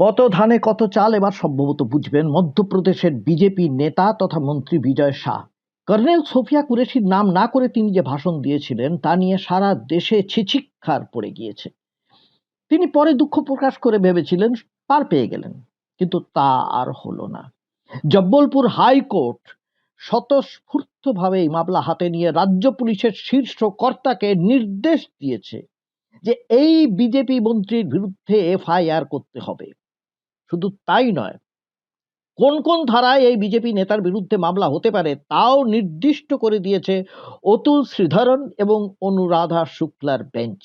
কত ধানে কত চাল এবার সম্ভবত বুঝবেন মধ্যপ্রদেশের বিজেপি নেতা তথা মন্ত্রী বিজয় শাহ। কর্নেল সোফিয়া কুরেশির নাম না করে তিনি যে ভাষণ দিয়েছিলেন, তা নিয়ে সারা দেশে ছিছিক্ষার পড়ে গিয়েছে। তিনি পরে দুঃখ প্রকাশ করে ভেবেছিলেন পার পেয়ে গেলেন, কিন্তু তা আর হলো না। জব্বলপুর হাইকোর্ট স্বতঃস্ফূর্তভাবে এই মামলা হাতে নিয়ে রাজ্য পুলিশের শীর্ষ কর্তাকে নির্দেশ দিয়েছে যে এই বিজেপি মন্ত্রীর বিরুদ্ধে এফআইআর করতে হবে। শুধু তাই নয়, কোন কোন ধারায় এই বিজেপি নেতার বিরুদ্ধে মামলা হতে পারে তাও নির্দিষ্ট করে দিয়েছে অতুল শ্রীধরন এবং অনুরাধা শুক্লার বেঞ্চ।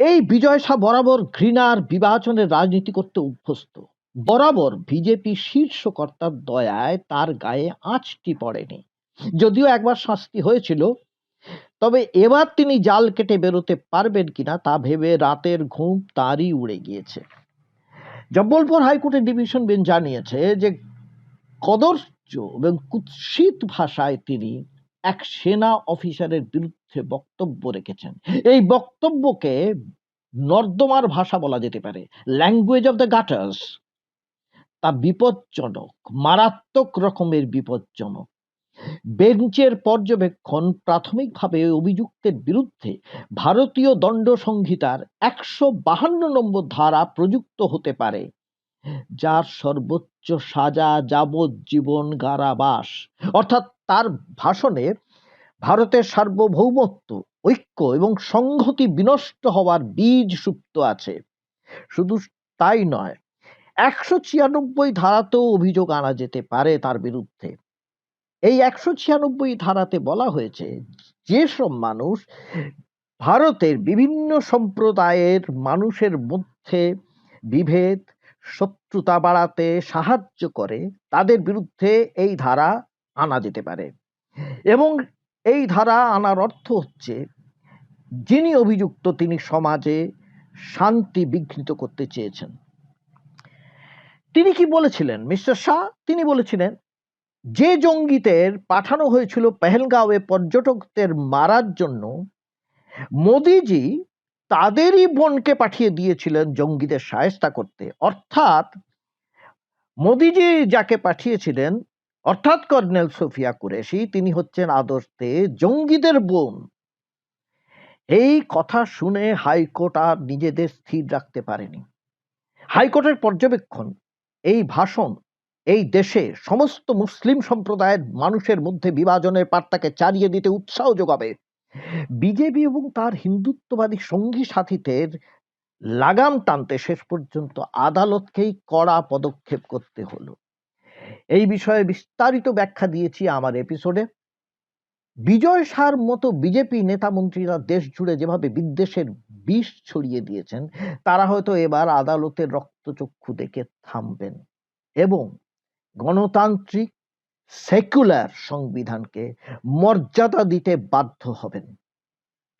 এই বিজয় শাহ বরাবর ঘৃণার বিভাজনের রাজনীতি করতে অভ্যস্ত বরাবর বিজেপি শীর্ষ কর্তার দয়ায় তার গায়ে আঁচটি পড়েনি। যদিও একবার শাস্তি হয়েছিল, তবে এবার তিনি জাল কেটে বেরোতে পারবেন কিনা তা ভেবে রাতের ঘুম তারই উড়ে গিয়েছে। জব্বলপুর হাইকোর্টের ডিভিশন বেঞ্চ জানিয়েছে যে কদর্য এবং কুৎসিত ভাষায় তিনি এক সেনা অফিসারের বিরুদ্ধে বক্তব্য রেখেছেন। এই বক্তব্যকে নর্দমার ভাষা বলা যেতে পারে। ল্যাঙ্গুয়েজ অফ দ্য গাটার্স তা বিপজ্জনক, মারাত্মক রকমের বিপজ্জনক। বেঞ্চের পর্যবেক্ষণ প্রাথমিকভাবে অভিযুক্তের বিরুদ্ধে ভারতীয় দণ্ড সংহিতার একশো বাহান্ন নম্বর ধারা প্রযুক্ত হতে পারে, যার সর্বোচ্চ সাজা যাবজ্জীবন কারাবাস। অর্থাৎ তার ভাষণে ভারতের সার্বভৌমত্ব, ঐক্য এবং সংহতি বিনষ্ট হওয়ার বীজ সুপ্ত আছে। শুধু তাই নয়, একশো ছিয়ানব্বই ধারাতেও অভিযোগ আনা যেতে পারে তার বিরুদ্ধে। এই একশো ছিয়ানব্বই ধারাতে বলা হয়েছে যেসব মানুষ ভারতের বিভিন্ন সম্প্রদায়ের মানুষের মধ্যে বিভেদ, শত্রুতা বাড়াতে সাহায্য করে, তাদের বিরুদ্ধে এই ধারা আনা যেতে পারে। এবং এই ধারা আনার অর্থ হচ্ছে, যিনি অভিযুক্ত তিনি সমাজে শান্তি বিঘ্নিত করতে চেয়েছেন। তিনি কি বলেছিলেন, মিস্টার শাহ? তিনি বলেছিলেন যে জঙ্গিদের পাঠানো হয়েছিল পেহেলগাঁওয়ে পর্যটকদের মারার জন্য, মোদিজি তাদেরই বোনকে পাঠিয়ে দিয়েছিলেন জঙ্গিদের সায়স্তা করতে। অর্থাৎ মোদিজি যাকে পাঠিয়েছিলেন, অর্থাৎ কর্নেল সোফিয়া কুরেশি, তিনি হচ্ছেন আদর্শে জঙ্গিদের বোন। এই কথা শুনে হাইকোর্ট আর নিজেদের স্থির রাখতে পারেনি। হাইকোর্টের পর্যবেক্ষণ, এই ভাষণ এই দেশে সমস্ত মুসলিম সম্প্রদায়ের মানুষের মধ্যে বিভাজনের পাটটাকে চালিয়ে দিতে উৎসাহ যোগাবে। বিজেপি এবং তার হিন্দুত্ববাদী সঙ্গী সাথীদের লাগাম টানতে শেষ পর্যন্ত আদালতকেই কড়া পদক্ষেপ করতে হলো। এই বিষয়ে বিস্তারিত ব্যাখ্যা দিয়েছি আমার এপিসোডে বিজয় সার মতো বিজেপি নেতা মন্ত্রীরা দেশ জুড়ে যেভাবে বিদ্বেষের বিষ ছড়িয়ে দিয়েছেন, তারা হয়তো এবার আদালতের রক্তচক্ষু দেখে থামবেন। এবং গণতান্ত্রিক সেকুলার সংবিধানকে মর্যাদা দিতে বাধ্য হবেন।